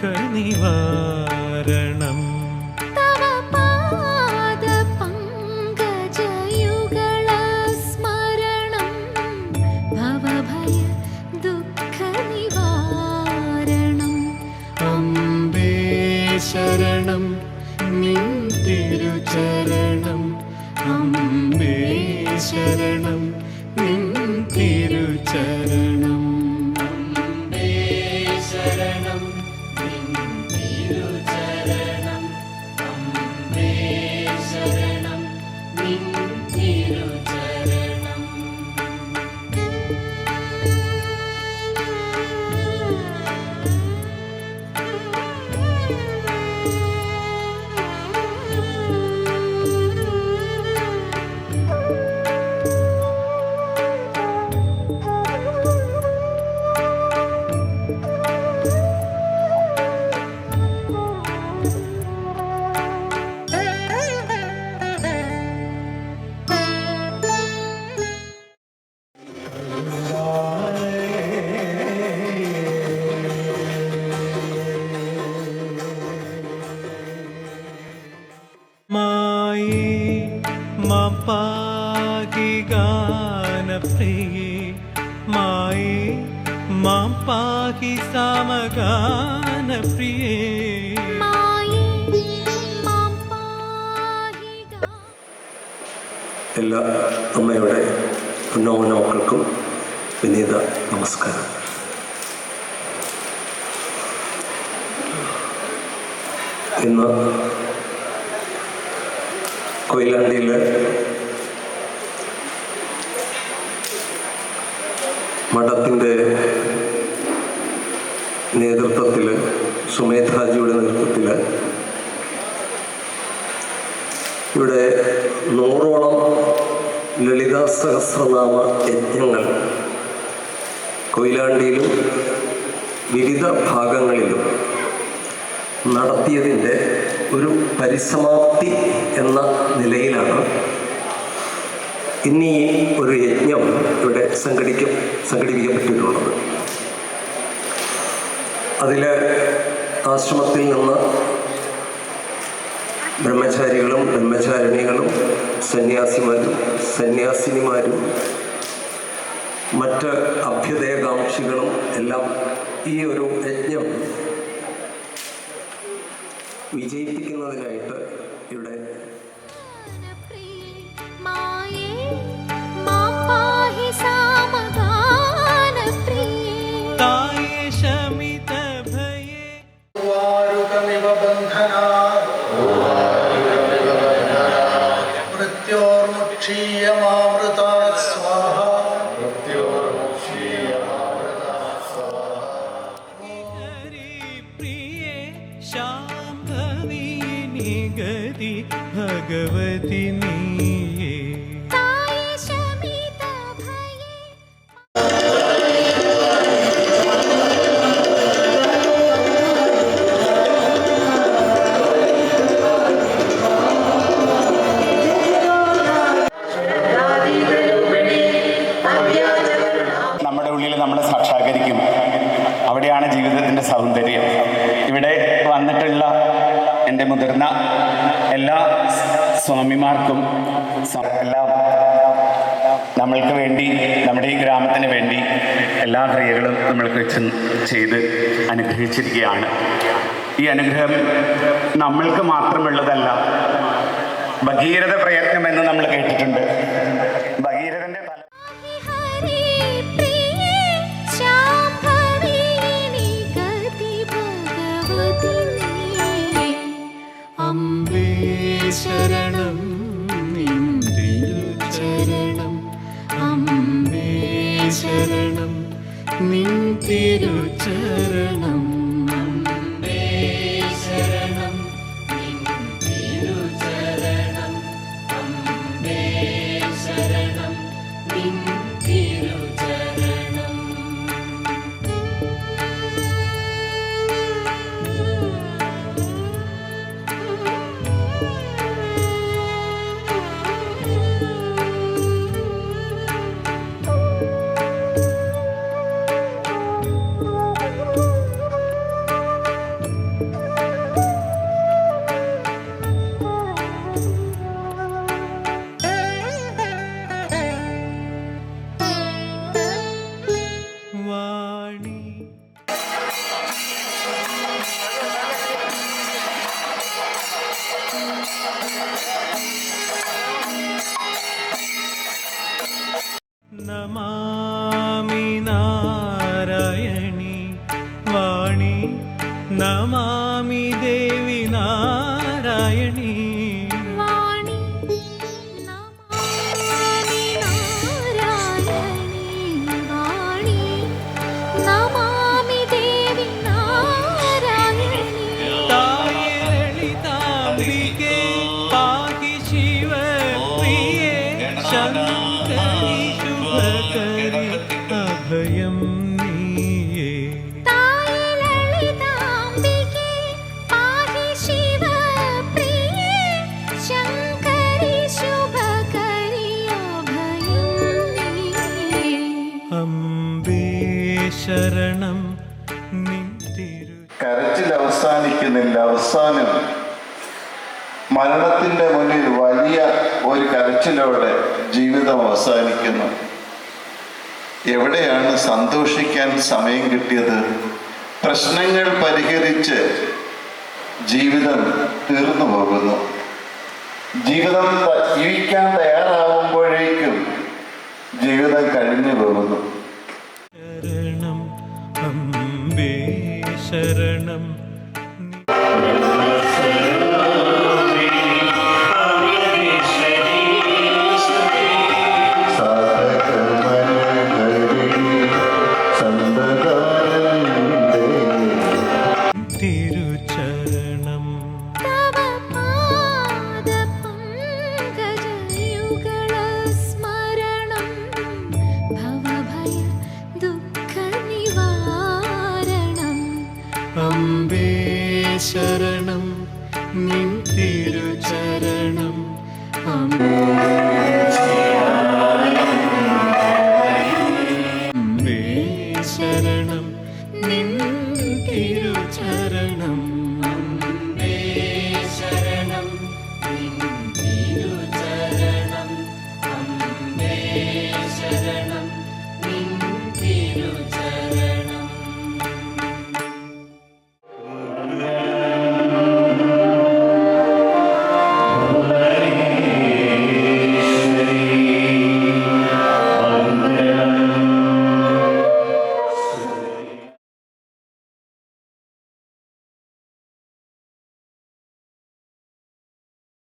കണിവാരണം ശരണം നിൻ ശരണം നിൻ തിരുചരണം. മായേ മാം പാഹി എല്ലാ അമ്മയുടെ പൊന്നോമന വിനീത നമസ്കാരം. ഇന്ന് കൊയിലാണ്ടിയിലെ മഠത്തിന്റെ നേതൃത്വത്തിൽ സുമേധാജിയുടെ നേതൃത്വത്തിൽ ഇവിടെ നൂറോളം ലളിതാ സഹസ്രനാമ യജ്ഞങ്ങൾ കൊയിലാണ്ടിയിലും വിവിധ ഭാഗങ്ങളിലും നടത്തിയതിന്റെ ഒരു പരിസമാപ്തി എന്ന നിലയിലാണ്. ഇനി ഒരു യജ്ഞം ഇവിടെ സംഘടിക്ക സംഘടിപ്പിക്കപ്പെട്ടിട്ടുള്ളത്. അതിൽ ആശ്രമത്തിൽ നിന്ന് ബ്രഹ്മചാരികളും ബ്രഹ്മചാരിണികളും സന്യാസിമാരും സന്യാസിനിമാരും മറ്റ് അഭ്യുദയകാംക്ഷികളും എല്ലാം ഈ ഒരു യജ്ഞം വിജയിപ്പിക്കുന്നതിനായിട്ട് ഇവിടെ ഭഗവതി നീയേ. നമ്മുടെ ഉള്ളിൽ നമ്മളെ സാക്ഷാത്കരിക്കും. അവിടെയാണ് ജീവിതത്തിന്റെ സൗന്ദര്യം. ഇവിടെ വന്നിട്ടുള്ള എന്റെ മുതിർന്ന എല്ലാ സ്വാമിമാർക്കും എല്ലാം നമ്മൾക്ക് വേണ്ടി നമ്മുടെ ഈ ഗ്രാമത്തിന് വേണ്ടി എല്ലാ ക്രിയകളും നമ്മൾക്ക് ചെയ്ത് അനുഗ്രഹിച്ചിരിക്കുകയാണ്. ഈ അനുഗ്രഹം നമ്മൾക്ക് മാത്രമുള്ളതല്ല ഭഗീരഥ പ്രയത്നം എന്ന് നമ്മൾ കേട്ടിട്ടുണ്ട്. ശരണം ശരണം അംബേ ശരണം നിൻ വാണി നമാമി നാരായണി വാണി നമാമി ദേവി നാരായണീ കരച്ചിലോടെ ജീവിതം അവസാനിക്കുന്നു. എവിടെയാണ് സന്തോഷിക്കാൻ സമയം കിട്ടിയത്? പ്രശ്നങ്ങൾ പരിഹരിച്ച് ജീവിതം തീർന്നു പോകുന്നു. ജീവിതം ജീവിക്കാൻ തയ്യാറാവുമ്പോഴേക്കും ജീവിതം കഴിഞ്ഞു പോകുന്നു. ശരണം. അംബേ ശരണം നിൻ തിരുചരണം. അംബേ